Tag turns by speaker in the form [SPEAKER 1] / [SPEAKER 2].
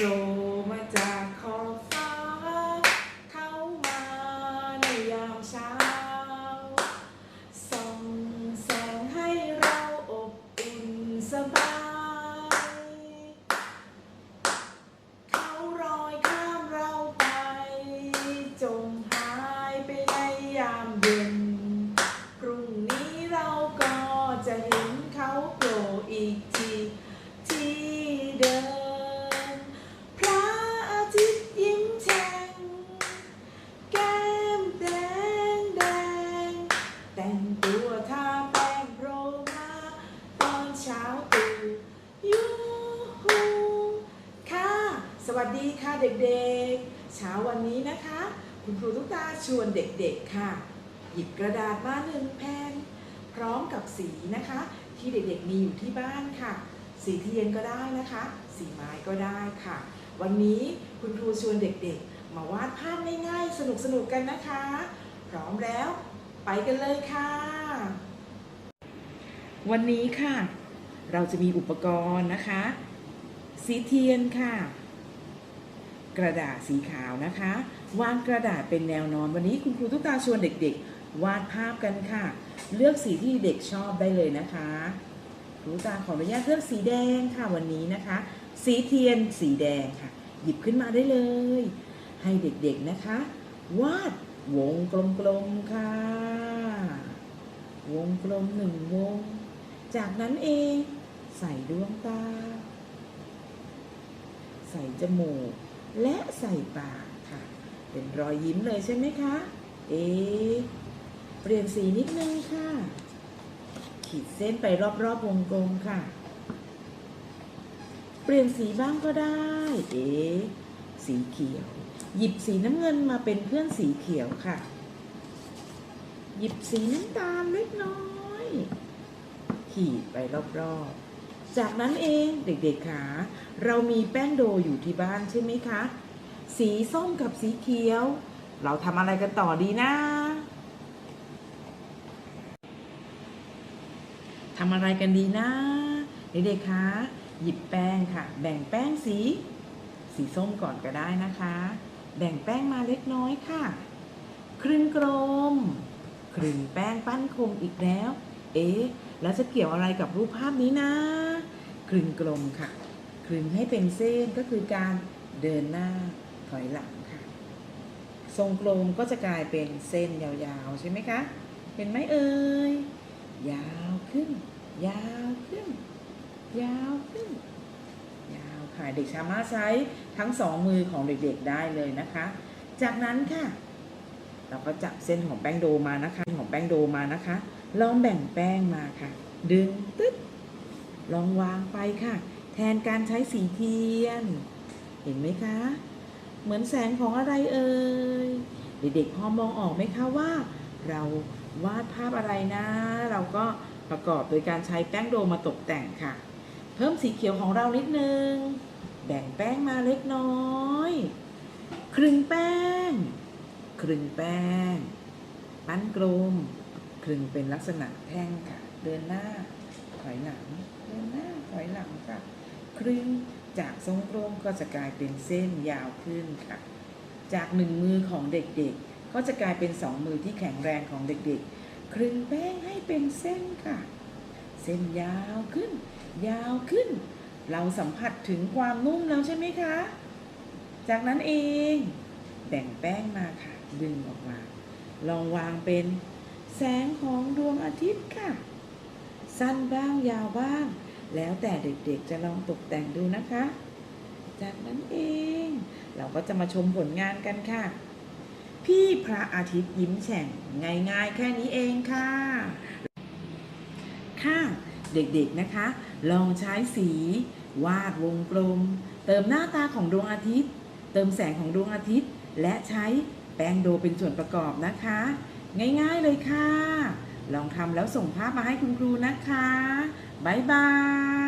[SPEAKER 1] โผล่มาจากขอบฟ้า เข้ามาในยามเช้า ส่องแสงให้เราอบอุ่นสบาย เขารอยข้ามเราไป จงหายไปในยามเย็น พรุ่งนี้เราก็จะเห็นเขาโผล่อีกที ที่เดิม พระอาทิตย์ยิ้มแฉ่ง แก้มแดงแดง แต่งตัวทาแป้งโรมาตอนเช้าตู่ยูฮูค่ะ สวัส ดีค่ะเด็กๆ เช้าวันนี้นะคะ คุณครูทุกตาชวนเด็กๆค่ะ หยิบกระดาษมาหนึ่งแผ่นพร้อมกับสีนะคะ ที่เด็กๆมีอยู่ที่บ้านค่ะ สีเทียนก็ได้นะคะ สีไม้ก็ได้ค่ะ วันนี้คุณครูชวนเด็กๆ มาวาดภาพง่ายๆ สนุกๆกันนะคะ พร้อมแล้วไปกันเลยค่ะ วันนี้ค่ะ เราจะมีอุปกรณ์นะคะ สีเทียนค่ะ กระดาษสีขาวนะคะ วางกระดาษเป็นแนวนอน วันนี้คุณครูทุกตาชวนเด็กๆ วาดภาพกันค่ะ เลือกสีที่เด็กชอบได้เลยนะคะครูตาขออนุญาตเลือกสีแดงค่ะวันนี้นะคะ สีเทียนสีแดงค่ะ หยิบขึ้นมาได้เลย ให้เด็กๆนะคะ วาดวงกลมๆค่ะ วงกลมหนึ่งวง จากนั้นเองใส่ดวงตา ใส่จมูก และใส่ปากค่ะ เป็นรอยยิ้มเลยใช่ไหมคะ เอะเปลี่ยนสีนิดนึงค่ะ ขีดเส้นไปรอบๆวงกลมค่ะ เปลี่ยนสีบ้างก็ได้ เอ๊ะสีเขียว หยิบสีน้ำเงินมาเป็นเพื่อนสีเขียวค่ะ หยิบสีน้ำตาลเล็กน้อย ขีดไปรอบๆ จากนั้นเองเด็กๆขาเรามีแป้งโดอยู่ที่บ้านใช่ไหมคะ สีส้มกับสีเขียว เราทำอะไรกันต่อดีนะทำอะไรกันดีนะ เด็กๆคะหยิบแป้งค่ะ แบ่งแป้งสี สีส้มก่อนก็ได้นะคะ แบ่งแป้งมาเล็กน้อยค่ะ ครึ่งกลม ครึ่งแป้งปั้นคมอีกแล้ว เอ๊ะแล้วจะเกี่ยวอะไรกับรูปภาพนี้นะครึ่งกลมค่ะครึ่งให้เป็นเส้นก็คือการเดินหน้าถอยหลังค่ะ ทรงกลมก็จะกลายเป็นเส้นยาวๆ ใช่ไหมคะ เห็นไหมเอ่ย ยาวขึ้น ยาวขึ้น ยาวขึ้น ยาวค่ะ เด็กสามารถใช้ทั้งสองมือของเด็กๆได้เลยนะคะ จากนั้นค่ะ เราก็จับเส้นของแป้งโดมานะคะของแป้งโดมานะคะ ลองแบ่งแป้งมาค่ะ ดึงตึ๊ดลองวางไปค่ะ แทนการใช้สีเทียน เห็นไหมคะ เหมือนแสงของอะไรเอ่ยเด็กๆพอมองออกไหมคะว่า เราวาดภาพอะไรนะ เราก็ประกอบโดยการใช้แป้งโดมาตกแต่งค่ะ เพิ่มสีเขียวของเรานิดนึง แบ่งแป้งมาเล็กน้อย ครึ่งแป้ง ครึ่งแป้ง ปั้นกลมครึ่งเป็นลักษณะแท่งค่ะ เดินหน้า ถอยหลัง เดินหน้า ถอยหลังค่ะครึ่งจากทรงกลมก็จะกลายเป็นเส้นยาวขึ้นค่ะ จากหนึ่งมือของเด็กๆ ก็จะกลายเป็นสองมือที่แข็งแรงของเด็กๆครึ่งแป้งให้เป็นเส้นค่ะ เส้นยาวขึ้น ยาวขึ้น เราสัมผัสถึงความนุ่มแล้วใช่ไหมคะ จากนั้นเอง แบ่งแป้งมาค่ะ ดึงออกมา ลองวางเป็นแสงของดวงอาทิตย์ค่ะ สั้นบ้างยาวบ้าง แล้วแต่เด็กๆจะลองตกแต่งดูนะคะ จากนั้นเอง เราก็จะมาชมผลงานกันค่ะ พี่พระอาทิตย์ยิ้มแฉ่งง่ายๆ แค่นี้เองค่ะ ค่ะ เด็กๆนะคะ ลองใช้สี วาดวงกลม เติมหน้าตาของดวงอาทิตย์ เติมแสงของดวงอาทิตย์ และใช้แป้งโดเป็นส่วนประกอบนะคะ ง่ายๆเลยค่ะ ลองทำแล้วส่งภาพมาให้คุณครูนะคะ บ๊ายบาย